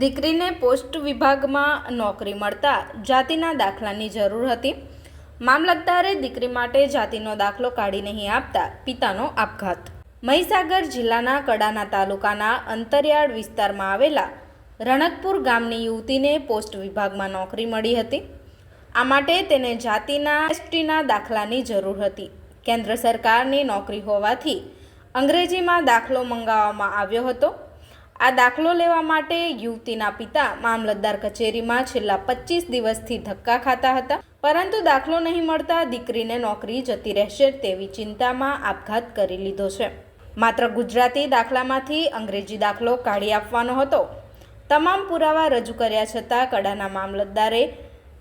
દીકરીને પોસ્ટ વિભાગમાં નોકરી મળતા જાતિના દાખલાની જરૂર હતી. મામલતદારે દીકરી માટે જાતિનો દાખલો કાઢી નહીં આપતા પિતાનો આપઘાત. મહીસાગર જિલ્લાના કડાના તાલુકાના અંતરિયાળ વિસ્તારમાં આવેલા રણકપુર ગામની યુવતીને પોસ્ટ વિભાગમાં નોકરી મળી હતી. આ માટે તેને જાતિના એસટીના દાખલાની જરૂર હતી. કેન્દ્ર સરકારની નોકરી હોવાથી અંગ્રેજીમાં દાખલો મંગાવવામાં આવ્યો હતો. આ દાખલો લેવા માટે યુવતીના પિતા મામલતદાર કચેરીમાં છેલ્લા પચીસ દિવસથી ધક્કા ખાતા હતા. પરંતુ દાખલો નહીં મળતા દીકરીને નોકરી જતી રહેશે તેવી ચિંતામાં આપઘાત કરી લીધો છે. માત્ર ગુજરાતી દાખલામાંથી અંગ્રેજી દાખલો કાઢી આપવાનો હતો. તમામ પુરાવા રજૂ કર્યા છતાં કડાના મામલતદારે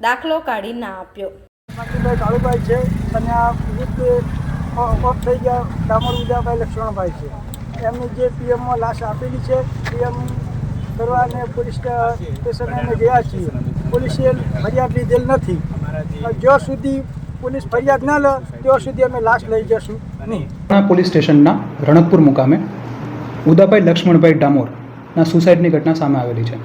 દાખલો કાઢી ના આપ્યો. માટીભાઈ કાળુભાઈ છે લક્ષ્મણભાઈ છે. એમની જે પીએમમાં લાશ આપેલી છે, પીએમ કરવા અને પોલીસ સ્ટેશને અમે ગયા છીએ. પોલીસે ફરિયાદ લીધેલ નથી. જ્યાં સુધી પોલીસ ફરિયાદ ન લે, ત્યાં સુધી અમે લાશ લઈ જશું. નહીં. પોલીસ સ્ટેશનના રણકપુર મુકામે ઉદાભાઈ લક્ષ્મણભાઈ ડામોરના સુસાઇડની ઘટના સામે આવેલી છે.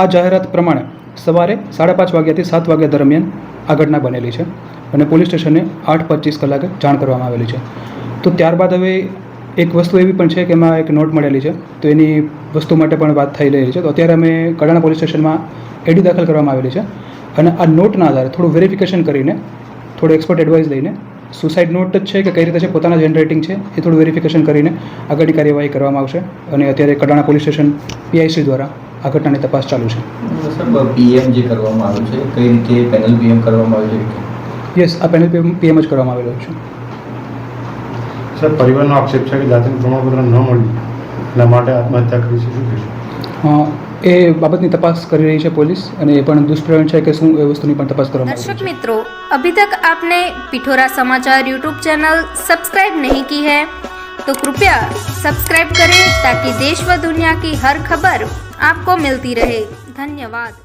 આ જાહેરાત પ્રમાણે સવારે સાડા પાંચ વાગ્યાથી સાત વાગ્યા દરમિયાન આ ઘટના બનેલી છે અને પોલીસ સ્ટેશને આઠ પચીસ કલાકે જાણ કરવામાં આવેલી છે. તો ત્યારબાદ હવે એક વસ્તુ એવી પણ છે કે એમાં એક નોટ મળેલી છે તો એની વસ્તુ માટે પણ વાત થઈ રહેલી છે. તો અત્યારે અમે કડાણા પોલીસ સ્ટેશનમાં એડી દાખલ કરવામાં આવેલી છે અને આ નોટના આધારે થોડું વેરિફિકેશન કરીને થોડું એક્સપર્ટ એડવાઇસ લઈને સુસાઇડ નોટ જ છે કે કઈ રીતે છે પોતાના જનરેટિંગ છે એ થોડું વેરિફિકેશન કરીને આગળની કાર્યવાહી કરવામાં આવશે અને અત્યારે કડાણા પોલીસ સ્ટેશન પીઆઈસી દ્વારા આ ઘટનાની તપાસ ચાલુ છે. પીએમ જે કરવામાં આવ્યું છે કઈ રીતે પેનલ પીએમ કરવામાં આવ્યું છે? યસ આ પેનલ પીએમ જ કરવામાં આવેલો છે. સર પરિવારનો આક્ષેપ છે કે જાતિનું પ્રમાણપત્ર ન મળ્યું એના માટે આત્મહત્યા કરી છે શું કહેશો અ, એ બાબતની તપાસ કરી રહી છે પોલીસ અને એ પણ દુષ્પ્રેરણ છે કે શું એ વસ્તુની પણ તપાસ કરવામાં આવી રહી दर्शक છે मित्रों अभी तक आपने पिठोरा समाचार यूट्यूब चैनल सब्सक्राइब नहीं की है तो कृपया सब्सक्राइब करें ताकि देश व दुनिया की हर खबर आपको मिलती रहे धन्यवाद